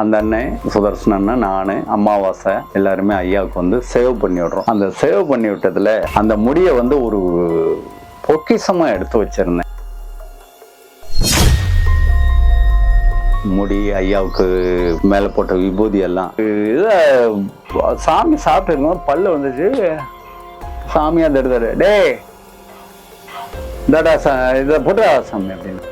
அந்த அண்ணன் சுதர்சன் அண்ணன் நான் அமாவாசை எல்லாருமே ஐயாவுக்கு வந்து சேவ் பண்ணி விடுறோம். அந்த சேவ் பண்ணி விட்டதில் அந்த முடியை வந்து ஒரு பொக்கிசமாக எடுத்து வச்சிருந்தேன். முடி ஐயாவுக்கு மேலே போட்ட விபூதி எல்லாம். இதை சாமி சாப்பிட்டு பல்லு வந்துச்சு. சாமியாக தடுதர் டே தடா சா இதை போட்டா சாமி அப்படின்னு.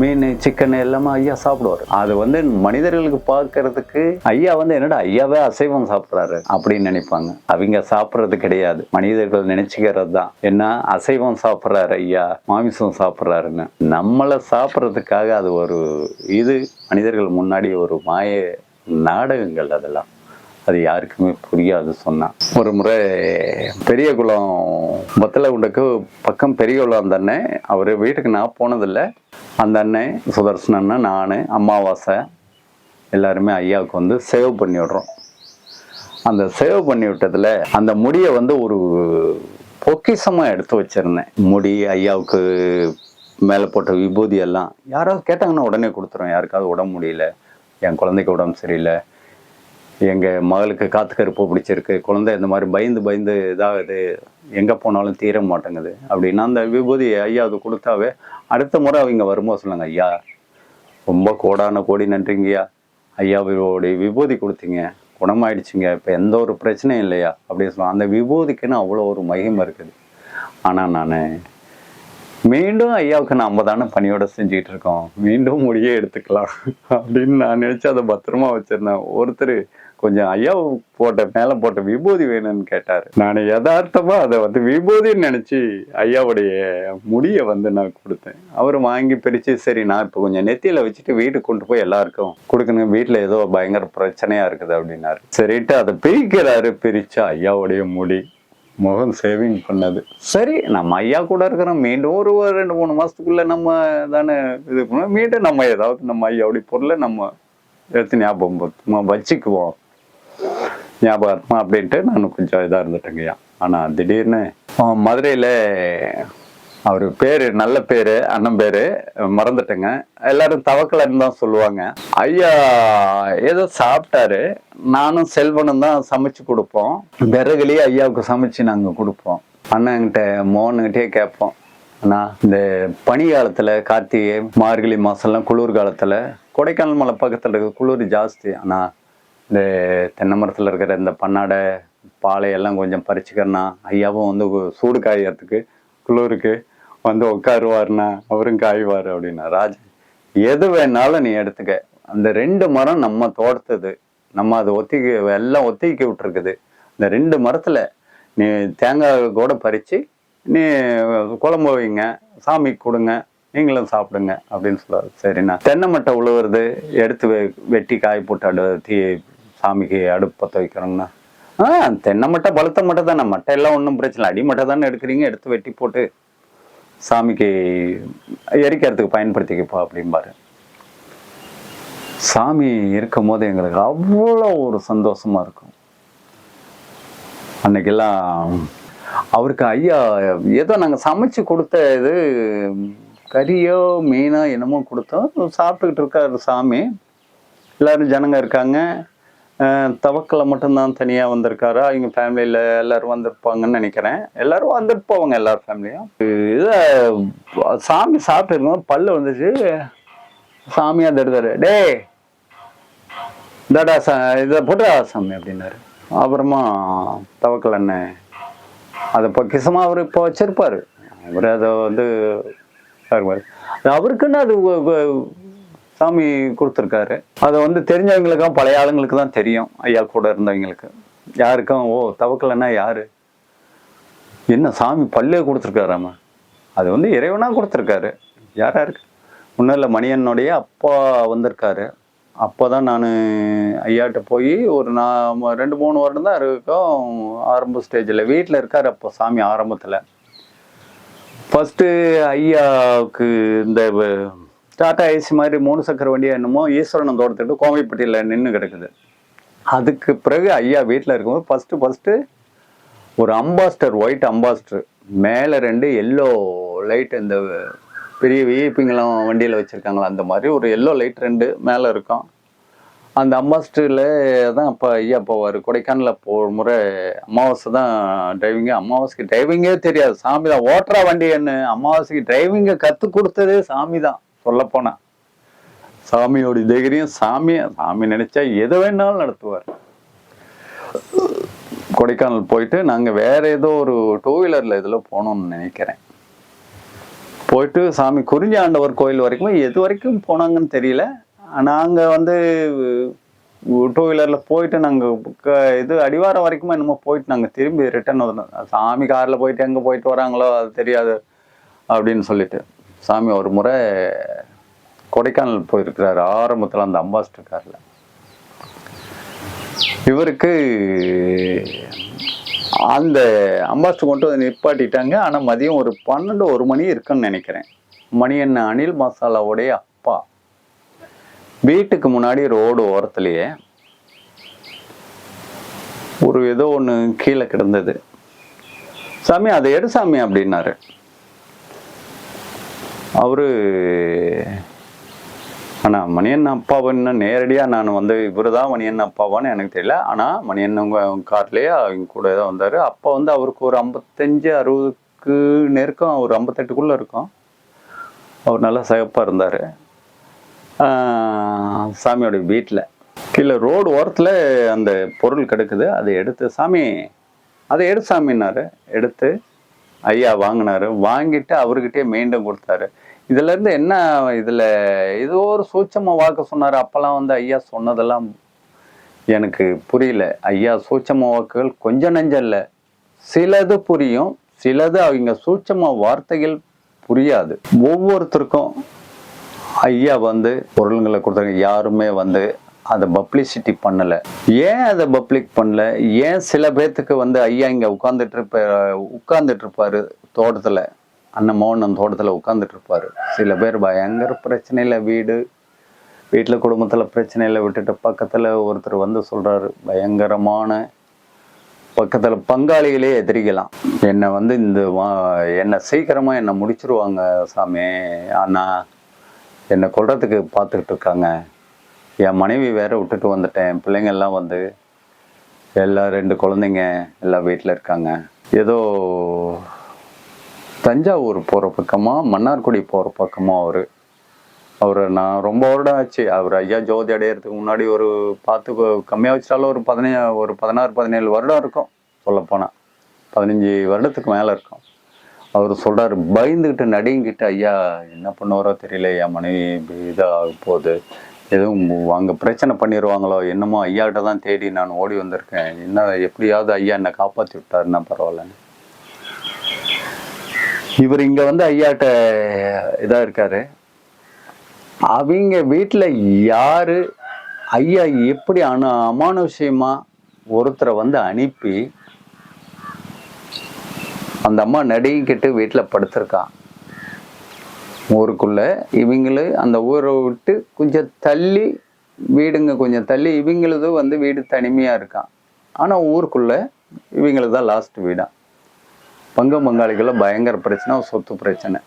மீன் சிக்கன் எல்லாமே ஐயா சாப்பிடுவார். அது வந்து மனிதர்களுக்கு பார்க்கறதுக்கு ஐயா வந்து என்னடா ஐயாவே அசைவம் சாப்பிட்றாரு அப்படின்னு நினைப்பாங்க. அவங்க சாப்பிட்றது கிடையாது. மனிதர்கள் நினைச்சுக்கிறது தான் என்ன? அசைவம் சாப்பிட்றாரு ஐயா மாமிசம் சாப்பிட்றாருன்னு. நம்மளை சாப்பிட்றதுக்காக அது ஒரு இது. மனிதர்கள் முன்னாடி ஒரு மாய நாடகங்கள் அதெல்லாம். அது யாருக்குமே புரியாது சொன்னான் ஒரு முறை பெரிய குளம் பத்தல குண்டுக்கு பக்கம் பெரிய குளம் அந்த அண்ணன் அவர் வீட்டுக்கு நான் போனதில்லை. அந்த அண்ணன் சுதர்சன் அண்ணன் நான் அமாவாசை எல்லாருமே ஐயாவுக்கு வந்து சேவ் பண்ணி விடுறோம். அந்த சேவ் பண்ணி விட்டதில் அந்த முடியை வந்து ஒரு பொக்கிசமாக எடுத்து வச்சிருந்தேன். முடி ஐயாவுக்கு மேலே போட்ட விபூதி எல்லாம் யாராவது கேட்டாங்கன்னா உடனே கொடுத்துருவேன். யாருக்காவது உடம்பு முடியல என் குழந்தைக்கு உடம்பு சரியில்லை எங்கள் மகளுக்கு காத்து கருப்பு பிடிச்சிருக்கு குழந்தை இந்த மாதிரி பயந்து பயந்து இதாகுது எங்கே போனாலும் தீர மாட்டேங்குது அப்படின்னா அந்த விபூதி ஐயா அது கொடுத்தாவே அடுத்த முறை அவங்க வரும்போது சொல்லுங்க ஐயா ரொம்ப கோடான கோடி நன்றிங்கய்யா. ஐயாவோடைய விபூதி கொடுத்தீங்க குணமாயிடுச்சுங்க. இப்போ எந்த ஒரு பிரச்சனையும் இல்லையா? அப்படின்னு சொல்லுவாங்க அந்த விபூதிக்குன்னு அவ்வளோ ஒரு மகிமை இருக்குது. ஆனால் நான் மீண்டும் ஐயாவுக்கு நம்ம தானே பணியோட செஞ்சுக்கிட்டு இருக்கோம். மீண்டும் முடியே எடுத்துக்கலாம். அப்படின்னு நான் நினச்சி அதை பத்திரமா வச்சிருந்தேன். ஒருத்தர் கொஞ்சம் ஐயா போட்ட மேலே போட்ட விபூதி வேணும்னு கேட்டார். நான் யதார்த்தமா அதை வந்து விபூதின்னு நினச்சி ஐயாவுடைய முடியை வந்து நான் கொடுத்தேன். அவர் வாங்கி பிரித்து சரி நான் இப்போ கொஞ்சம் நெத்தியில் வச்சுட்டு வீட்டுக்கு கொண்டு போய் எல்லாருக்கும் கொடுக்கணும். வீட்டில் ஏதோ பயங்கர பிரச்சனையாக இருக்குது அப்படின்னாரு. சரிட்டு அதை பிரிக்கிறாரு பிரித்தா ஐயாவுடைய முடி. முகம் சேவிங் பண்ணது. சரி நம்ம ஐயா கூட இருக்கிறோம். மீண்டும் ஒரு ஒரு ரெண்டு மூணு மாதத்துக்குள்ளே நம்ம தானே இது பண்ணுவோம் மீண்டும் நம்ம ஏதாவது நம்ம ஐயாவுடைய பொருளை நம்ம எடுத்து ஞாபகம் நம்ம வச்சுக்குவோம். ஞாபகமா அப்படின்ட்டு நான் கொஞ்சம் இதாக இருந்துட்டேங்கய்யா. ஆனால் திடீர்னு மதுரையில் அவர் பேரு நல்ல பேரு அண்ணன் பேரு மறந்துட்டேங்க. எல்லாரும் தவக்கலன்னு தான் சொல்லுவாங்க. ஐயா ஏதோ சாப்பிட்டாரு. நானும் செல்வனும் தான் சமைச்சு கொடுப்போம். விறகுலேயே ஐயாவுக்கு சமைச்சு நாங்கள் கொடுப்போம். அண்ணன்கிட்ட மோகன்கிட்டயே கேட்போம். அண்ணா இந்த பனி காலத்துல கார்த்திகை மார்கழி மாசம்லாம் குளிர் காலத்துல கொடைக்கானல் மலை பக்கத்தில் இருக்க குளிர் ஜாஸ்தி. அண்ணா இந்த தென்னை மரத்தில் இருக்கிற இந்த பன்னாடை பாலையெல்லாம் கொஞ்சம் பறிச்சுக்கிறனா ஐயாவும் வந்து சூடு காயறதுக்கு குளிருக்கு. வந்து உட்காருவாருண்ணா அவரும் காய்வார் அப்படின்னா ராஜா எது வேணாலும் நீ எடுத்துக்க. அந்த ரெண்டு மரம் நம்ம தோட்டத்துது. நம்ம அதை ஒத்திக்க எல்லாம் ஒத்திக்க விட்டுருக்குது. இந்த ரெண்டு மரத்தில் நீ தேங்காய் கூட பறித்து நீ குழம்பு வைங்க சாமிக்கு கொடுங்க நீங்களும் சாப்பிடுங்க அப்படின்னு சொல்லுவார். சரிண்ணா. தென்னை மட்டை உழுவுறது எடுத்து வெ- வெட்டி காய் போட்டு அடு தீ சாமிக்கு அடுப்பு பற்ற வைக்கிறோங்கண்ணா ஆ தென்னை மட்டை பழுத்த மட்டை தானே. மட்டை எல்லாம் ஒன்றும் பிரச்சனை இல்லை. அடி மட்டை தானே எடுக்கிறீங்க. எடுத்து வெட்டி போட்டு சாமிக்கு எரிக்கிறதுக்கு பயன்படுத்திக்கப்பா அப்படிம்பாரு. சாமி இருக்கும் போது எங்களுக்கு அவ்வளோ ஒரு சந்தோஷமாக இருக்கும். அன்னைக்கெல்லாம் அவருக்கு ஐயா ஏதோ நாங்கள் சமைச்சு கொடுத்த இது கறியோ மீனோ என்னமோ கொடுத்தோம். சாப்பிட்டுக்கிட்டு இருக்காரு சாமி. எல்லோரும் ஜனங்க இருக்காங்க. தவக்கலை மட்டும்தான் தனியாக வந்திருக்காரா. அவங்க ஃபேமிலியில் எல்லாரும் வந்திருப்பாங்கன்னு நினைக்கிறேன். எல்லாரும் வந்துட்டு போவாங்க எல்லார் ஃபேமிலியும். இதை சாமி சாப்பிட்டு பல்லு வந்துச்சு. சாமியாக தடுத்தாரு. டே தடா இந்தாடா சா இதை போட்டா சாமி அப்படின்னாரு. அப்புறமா தவக்கல் அண்ணன் அதை பொக்கிசமாக அவர் இப்போ வச்சிருப்பாரு. அவர் அதை வந்து அது அவருக்குன்னு அது சாமி கொடுத்துருக்காரு. அதை வந்து தெரிஞ்சவங்களுக்கும் பழைய ஆளுங்களுக்கு தான் தெரியும் ஐயா கூட இருந்தவங்களுக்கு. யாருக்கும் ஓ தவக்கலைன்னா யாரு? என்ன சாமி பல்லே கொடுத்துருக்காராம அது வந்து இறைவனாக கொடுத்துருக்காரு. யார் யாருக்கு முன்னில் மணியனுடைய அப்பா வந்திருக்காரு. அப்போ தான் நான் ஐயாட்ட போய் ஒரு நான் ரெண்டு மூணு வருடம் தான் இருக்கும் ஆரம்ப ஸ்டேஜில் வீட்டில் இருக்கார் அப்போ சாமி ஆரம்பத்தில். ஃபஸ்ட்டு ஐயாவுக்கு இந்த டாட்டா டாடா ஏசி மாதிரி மூணு சக்கர வண்டியாக என்னமோ ஈஸ்வரன் தோட்டத்துட்டு கோவைப்பட்டியில் நின்று கிடக்குது. அதுக்கு பிறகு ஐயா வீட்டில் இருக்கும்போது ஃபஸ்ட்டு ஃபஸ்ட்டு ஒரு அம்பாஸ்டர் ஒயிட் அம்பாஸ்டர் மேலே ரெண்டு எல்லோ லைட் இந்த பெரிய விஐபிங்கெல்லாம் வண்டியில் வச்சுருக்காங்களா அந்த மாதிரி ஒரு எல்லோ லைட் ரெண்டு மேலே இருக்கும். அந்த அம்பாஸ்டரில் தான் அப்போ ஐயா போவார். கொடைக்கானலில் போகிற முறை அமாவாசை தான் டிரைவிங்கு அமாவாசைக்கு டிரைவிங்கே தெரியாது. சாமி தான். ஓட்டுறா வண்டி என்ன? அமாவாசைக்கு டிரைவிங்கை கற்றுக் கொடுத்ததே சாமி தான். சொல்லப்போனால் சாமியோட தைரியம் சாமி சாமி நினைச்சா எதை வேணாலும் நடத்துவார். கொடைக்கானல் போயிட்டு நாங்கள் வேற ஏதோ ஒரு டூ வீலரில் இதில் போனோம்னு நினைக்கிறேன். போயிட்டு சாமி குறிஞ்சி ஆண்டவர் கோயில் வரைக்கும் எது வரைக்கும் போனாங்கன்னு தெரியல. நாங்கள் வந்து டூ வீலரில் போயிட்டு நாங்கள் இது அடிவாரம் வரைக்கும் என்னமோ போயிட்டு நாங்கள் திரும்பி ரிட்டர்ன் வந்தோம். சாமி காரில் போயிட்டு எங்கே போயிட்டு வராங்களோ அது தெரியாது. அப்படின்னு சொல்லிட்டு. சாமி ஒரு முறை கொடைக்கானல் போயிருக்கிறார் ஆரம்பத்தில் அந்த அம்பாஸ்டர் காரில். இவருக்கு அந்த அம்பாஸ்டர் கொண்டு வந்து நிப்பாட்டிட்டாங்க. ஆனால் மதியம் ஒரு பன்னெண்டு ஒரு மணி இருக்குன்னு நினைக்கிறேன். மணி என்ன? அனில் மசாலாவுடைய அப்பா. வீட்டுக்கு முன்னாடி ரோடு ஓரத்துலேயே ஒரு ஏதோ ஒன்று கீழே கிடந்தது. சாமி அதை எடு சாமி அப்படின்னாரு. அவர் ஆனால் மணியன் அப்பாவன்னு நேரடியாக நான் வந்து இவர் தான் மணியன் அப்பாவான்னு எனக்கு தெரியல. ஆனால் மணியன் கார்லேயே அவங்க கூட தான் வந்தார். அப்போ வந்து அவருக்கு ஒரு ஐம்பத்தஞ்சு அறுபதுக்கு நெருக்கம் ஒரு ஐம்பத்தெட்டுக்குள்ளே இருக்கும். அவர் நல்லா சிகப்பாக இருந்தார். சாமியோட வீட்டில் கீழே ரோடு ஓரத்தில் அந்த பொருள் கிடக்குது. அதை எடுத்து சாமி அதை எடு சாமின்னாரு. எடுத்து ஐயா வாங்கினாரு. வாங்கிட்டு அவர்கிட்டயே மீண்டும் கொடுத்தாரு. இதுல இருந்து என்ன இதுல ஏதோ ஒரு சூட்சம வாக்கு சொன்னாரு. அப்பெல்லாம் வந்து ஐயா சொன்னதெல்லாம் எனக்கு புரியல. ஐயா சூட்சம வாக்குகள் கொஞ்சம் நஞ்சம் இல்லை சிலது புரியும். சிலது அவங்க சூட்சம வார்த்தைகள் புரியாது. ஒவ்வொருத்தருக்கும் ஐயா வந்து பொருளுங்களை கொடுத்தாங்க. யாருமே வந்து அதை பப்ளிசிட்டி பண்ணலை. ஏன் அதை பப்ளிக் பண்ணல? ஏன் சில பேர்த்துக்கு வந்து ஐயா இங்கே உட்காந்துட்டு இருப்ப உட்காந்துட்டு இருப்பாரு தோட்டத்தில்? அண்ணன் மோகன் தோட்டத்தில் உட்காந்துட்டு இருப்பாரு. சில பேர் பயங்கர பிரச்சனையில் வீடு வீட்டில் குடும்பத்தில் பிரச்சனையில் விட்டுட்டு பக்கத்தில் ஒருத்தர் வந்து சொல்கிறாரு பயங்கரமான பக்கத்தில் பங்காளிகளே எதிரிக்கலாம் என்னை வந்து இந்த வா- என்னை சீக்கிரமாக என்னை முடிச்சிருவாங்க சாமி. அண்ணா என்னை கொள்றதுக்கு பார்த்துக்கிட்டு இருக்காங்க. என் மனைவி வேற விட்டுட்டு வந்துட்டேன். என் பிள்ளைங்க எல்லாம் வந்து எல்லா ரெண்டு குழந்தைங்க எல்லாம் வீட்டில் இருக்காங்க. ஏதோ தஞ்சாவூர் போகிற பக்கமாக மன்னார்குடி போகிற பக்கமாக அவர். அவர் நான் ரொம்ப வருடம் ஆச்சு. அவர் ஐயா ஜோதி அடையிறதுக்கு முன்னாடி ஒரு பார்த்து கம்மியாக வச்சாலும் ஒரு பதினே ஒரு பதினாறு பதினேழு வருடம் இருக்கும் சொல்லப்போனால் பதினஞ்சு வருடத்துக்கு மேலே இருக்கும். அவர் சொல்கிறார் பயந்துக்கிட்டு நடிங்கிட்டு ஐயா என்ன பண்ணுவாரோ தெரியல என் மனைவி இதாக போகுது. எதுவும் அங்கே பிரச்சனை பண்ணிடுவாங்களோ என்னமோ ஐயாக்கிட்ட தான் தேடி நான் ஓடி வந்திருக்கேன். என்ன எப்படியாவது ஐயா என்னை காப்பாற்றி விட்டாருன்னா பரவாயில்லன்னு. இவர் இங்கே வந்து ஐயாட்ட இதாக இருக்காரு. அவங்க வீட்டில் யார் ஐயா எப்படி அணு அமானுஷ்யமா ஒருத்தரை வந்து அனுப்பி அந்த அம்மா நடுங்கிட்டு வீட்டில் படுத்திருக்கான் ஊருக்குள்ள இவங்களு அந்த ஊரை விட்டு கொஞ்சம் தள்ளி வீடுங்க கொஞ்சம் தள்ளி இவங்களது வந்து வீடு தனிமையாக இருக்கான். ஆனால் ஊருக்குள்ள இவங்களுக்கு தான் லாஸ்ட் வீடான் பங்கு பங்காளிக்குள்ள பயங்கர பிரச்சனை சொத்து பிரச்சனை.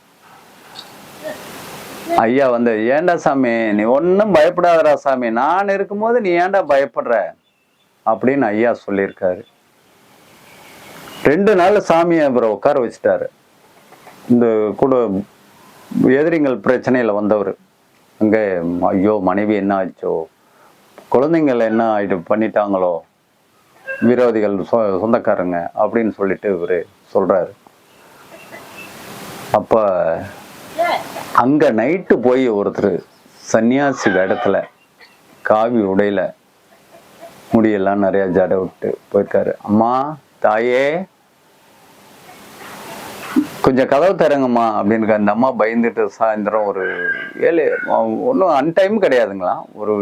ஐயா வந்து ஏன்டா சாமி நீ ஒன்றும் பயப்படாதடா சாமி. நான் இருக்கும்போது நீ ஏன்டா பயப்படுற? அப்படின்னு ஐயா சொல்லியிருக்காரு. ரெண்டு நாள் சாமியை அப்புறம் உட்கார வச்சுட்டாரு. இந்த கூட எதிரிங்கள் பிரச்சனையில் வந்தவர். அங்கே ஐயோ மனைவி என்ன ஆச்சோ குழந்தைங்கள் என்ன ஆகிட்டு பண்ணிட்டாங்களோ? விரோதிகள் சொ சொந்தக்காரங்க அப்படின்னு சொல்லிட்டு இவர் சொல்கிறாரு அப்போ அங்கே நைட்டு போய் ஒருத்தர் சன்னியாசி வேடத்தில் காவி உடையில முடியெல்லாம் நிறையா ஜடை விட்டு போயிருக்காரு. அம்மா தாயே கொஞ்சம் கதவு தரங்கம்மா அப்படின்னு அந்த அம்மா பயந்துட்டு சாயந்தரம் ஒரு ஏழு ஒன்றும் அன்டைம் கிடையாதுங்களா? ஒரு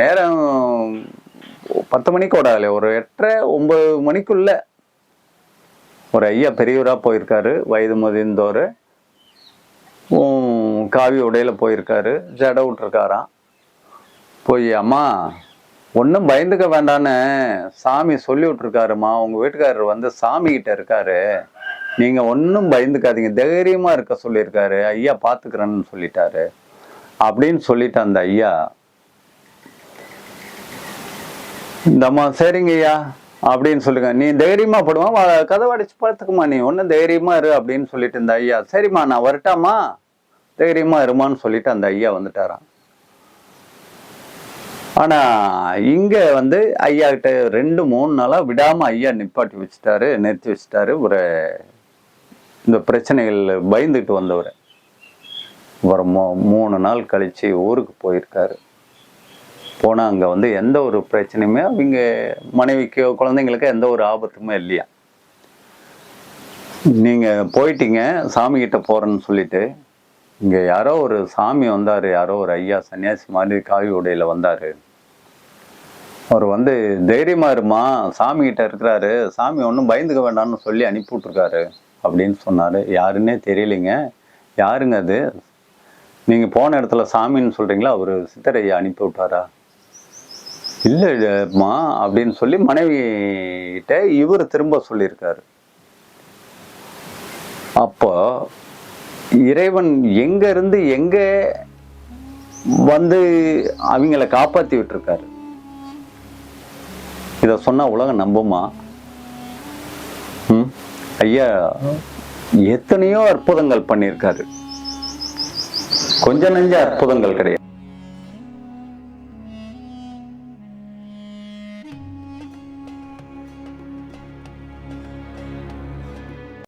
நேரம் பத்து மணிக்கு ஓடாது ஒரு எட்டரை ஒம்பது மணிக்குள்ள. ஒரு ஐயா பெரியவராக போயிருக்காரு வயது முதிர்ந்தோர். காவி உடையில் போயிருக்காரு ஜட விட்டுருக்காராம். போய் அம்மா ஒன்றும் பயந்துக்க வேண்டான்னு சாமி சொல்லி விட்டுருக்காருமா உங்கள் வீட்டுக்காரர் வந்து சாமிக்கிட்ட இருக்காரு. நீங்கள் ஒன்றும் பயந்துக்காதீங்க. தைரியமாக இருக்க சொல்லியிருக்காரு. ஐயா பார்த்துக்கிறேன்னு சொல்லிட்டாரு. அப்படின்னு சொல்லிட்டு அந்த ஐயா இந்தம்மா சரிங்க ஐயா அப்படின்னு சொல்லுங்க நீ தைரியமா படுவா வா- கதவை அடிச்சு பார்த்துக்குமா நீ. ஒன்றும் தைரியமா இரு அப்படின்னு சொல்லிட்டு இந்த ஐயா சரிம்மா நான் வரட்டாமா தைரியமா இருமான்னு சொல்லிட்டு அந்த ஐயா வந்துட்டாராம். ஆனா இங்க வந்து ஐயா கிட்ட ரெண்டு மூணு நாளா விடாம ஐயா நிப்பாட்டி வச்சுட்டாரு நிறுத்தி வச்சுட்டாரு. ஒரு இந்த பிரச்சனைகளில் பயந்துட்டு வந்தவர். அப்புறம் மூ- மூணு நாள் கழிச்சு ஊருக்கு போயிருக்காரு. போனால் அங்கே வந்து எந்த ஒரு பிரச்சனையுமே அவங்க மனைவிக்கோ குழந்தைங்களுக்கோ எந்த ஒரு ஆபத்துமே இல்லையா? நீங்கள் போயிட்டீங்க சாமிக்கிட்ட போகிறேன்னு சொல்லிட்டு இங்கே யாரோ ஒரு சாமி வந்தார் யாரோ ஒரு ஐயா சன்னியாசி மாதிரி காவி உடையில் வந்தார். அவர் வந்து தைரியமாக இருமா சாமிக்கிட்ட இருக்கிறாரு சாமி ஒன்றும் பயந்துக்க வேண்டாம்னு சொல்லி அனுப்பி விட்ருக்காரு அப்படின்னு சொன்னாரு. யாருன்னே தெரியலைங்க. யாருங்க அது? நீங்க போன இடத்துல சாமின்னு சொல்றீங்களா? அவர் சித்தரையை அனுப்பி விட்டாரா? இல்லைம்மா அப்படின்னு சொல்லி மனைவி கிட்ட இவர் திரும்ப சொல்லியிருக்காரு. அப்போ இறைவன் எங்க இருந்து எங்க வந்து அவங்கள காப்பாத்தி விட்டுருக்காரு? இத சொன்னா உலகம் நம்புமா? ம்? ஐயா எத்தனையோ அற்புதங்கள் பண்ணியிருக்காரு. கொஞ்ச நஞ்ச அற்புதங்கள் கிடையாது.